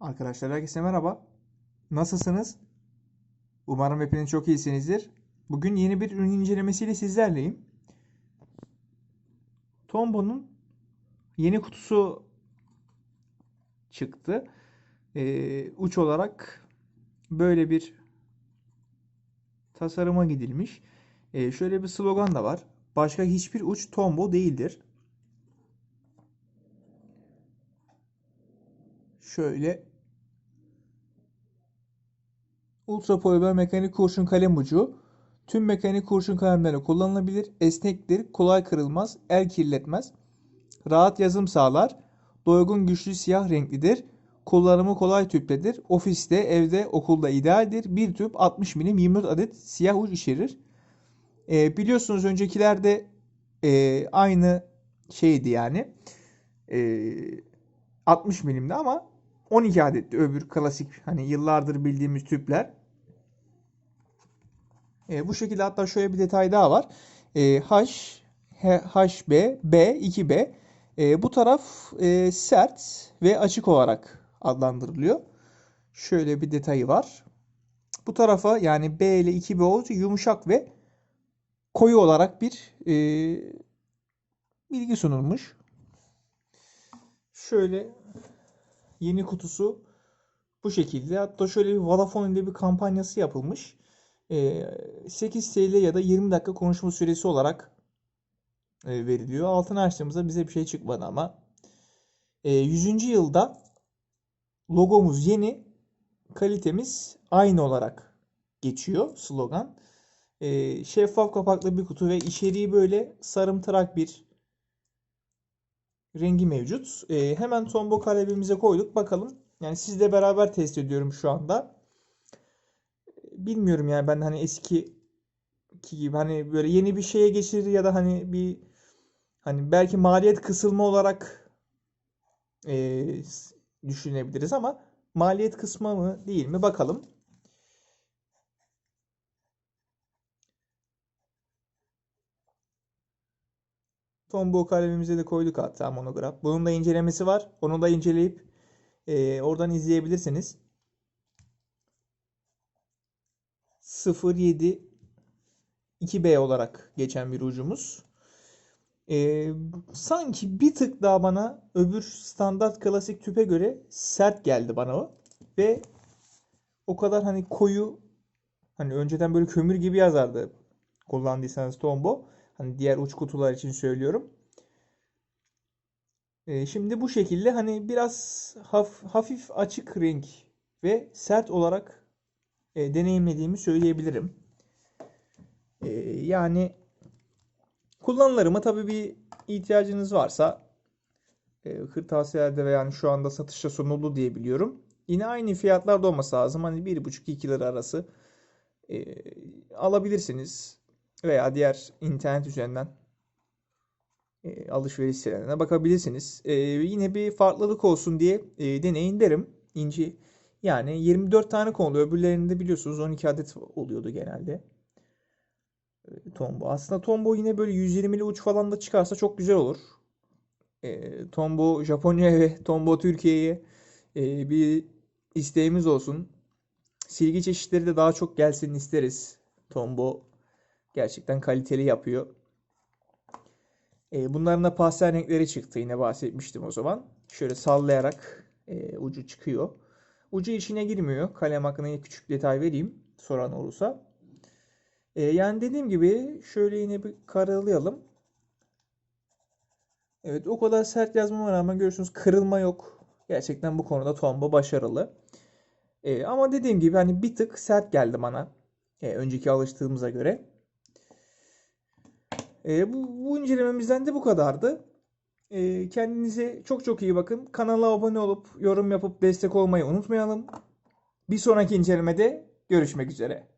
Arkadaşlar herkese merhaba. Nasılsınız? Umarım hepiniz çok iyisinizdir. Bugün yeni bir ürün incelemesiyle sizlerleyim. Tombo'nun yeni kutusu çıktı. Ee, uç olarak böyle bir tasarıma gidilmiş. Ee, şöyle bir slogan da var. Başka hiçbir uç Tombo değildir. Şöyle Ultra polimer mekanik kurşun kalem ucu. Tüm mekanik kurşun kalemlerle kullanılabilir. Esnektir, kolay kırılmaz, el kirletmez. Rahat yazım sağlar. Doygun güçlü siyah renklidir. Kullanımı kolay tüptedir. Ofiste, evde, okulda idealdir. Bir tüp 60 milim 24 adet siyah uç içerir. Ee, biliyorsunuz öncekilerde e, aynı şeydi yani. E, 60 milimdi ama 12 adetti öbür klasik hani yıllardır bildiğimiz tüpler. E, bu şekilde hatta şöyle bir detay daha var. E, H, HB, B, 2B. E, bu taraf e, sert ve açık olarak adlandırılıyor. Şöyle bir detayı var. Bu tarafa yani B ile 2B olunca yumuşak ve koyu olarak bir e, bilgi sunulmuş. Şöyle yeni kutusu bu şekilde. Hatta şöyle bir Vodafone ile bir kampanyası yapılmış. Ee, 8 TL ya da 20 dakika konuşma süresi olarak e, veriliyor. Altını açtığımızda bize bir şey çıkmadı ama. Ee, 100. yılda logomuz yeni, kalitemiz aynı olarak geçiyor slogan. Ee, şeffaf kapaklı bir kutu ve içeriği böyle sarımtırak bir rengi mevcut. Ee, hemen Tombow kalemimize koyduk. Bakalım. Yani sizle beraber test ediyorum şu anda. Bilmiyorum yani ben hani eski gibi hani böyle yeni bir şeye geçirir ya da hani bir hani belki maliyet kısılma olarak e, düşünebiliriz ama maliyet kısmı mı değil mi bakalım. Tombow kalemimize de koyduk hatta monograf. Bunun da incelemesi var. Onu da inceleyip e, oradan izleyebilirsiniz. 07 2B olarak geçen bir ucumuz. E, sanki bir tık daha bana öbür standart klasik tüpe göre sert geldi bana o. Ve o kadar hani koyu hani önceden böyle kömür gibi yazardı kullandıysanız Tombow. Hani diğer uç kutular için söylüyorum. Ee, şimdi bu şekilde hani biraz haf, hafif açık renk ve sert olarak e, deneyimlediğimi söyleyebilirim. E, yani kullanılır mı? Tabii bir ihtiyacınız varsa e, kırtasiyelerde ve yani şu anda satışa sunuldu diye biliyorum. Yine aynı fiyatlarda olması lazım. Hani 1,5-2 lira arası e, alabilirsiniz veya diğer internet üzerinden e, alışveriş sitelerine bakabilirsiniz. E, yine bir farklılık olsun diye e, deneyin derim. İnci yani 24 tane konuluyor. Öbürlerinde biliyorsunuz 12 adet oluyordu genelde. E, Tombo. Aslında Tombo yine böyle 120'li uç falan da çıkarsa çok güzel olur. E, Tombo Japonya'ya ve Tombo Türkiye'ye e, bir isteğimiz olsun. Silgi çeşitleri de daha çok gelsin isteriz. Tombo gerçekten kaliteli yapıyor. E, bunların da pastel renkleri çıktı. Yine bahsetmiştim o zaman. Şöyle sallayarak e, ucu çıkıyor. Ucu içine girmiyor. Kalem hakkında küçük detay vereyim. Soran olursa. E, yani dediğim gibi şöyle yine bir karalayalım. Evet o kadar sert yazmama rağmen görüyorsunuz kırılma yok. Gerçekten bu konuda Tombo başarılı. E, ama dediğim gibi hani bir tık sert geldi bana. E, önceki alıştığımıza göre. E, bu, bu incelememizden de bu kadardı. E, kendinize çok çok iyi bakın. Kanala abone olup yorum yapıp destek olmayı unutmayalım. Bir sonraki incelemede görüşmek üzere.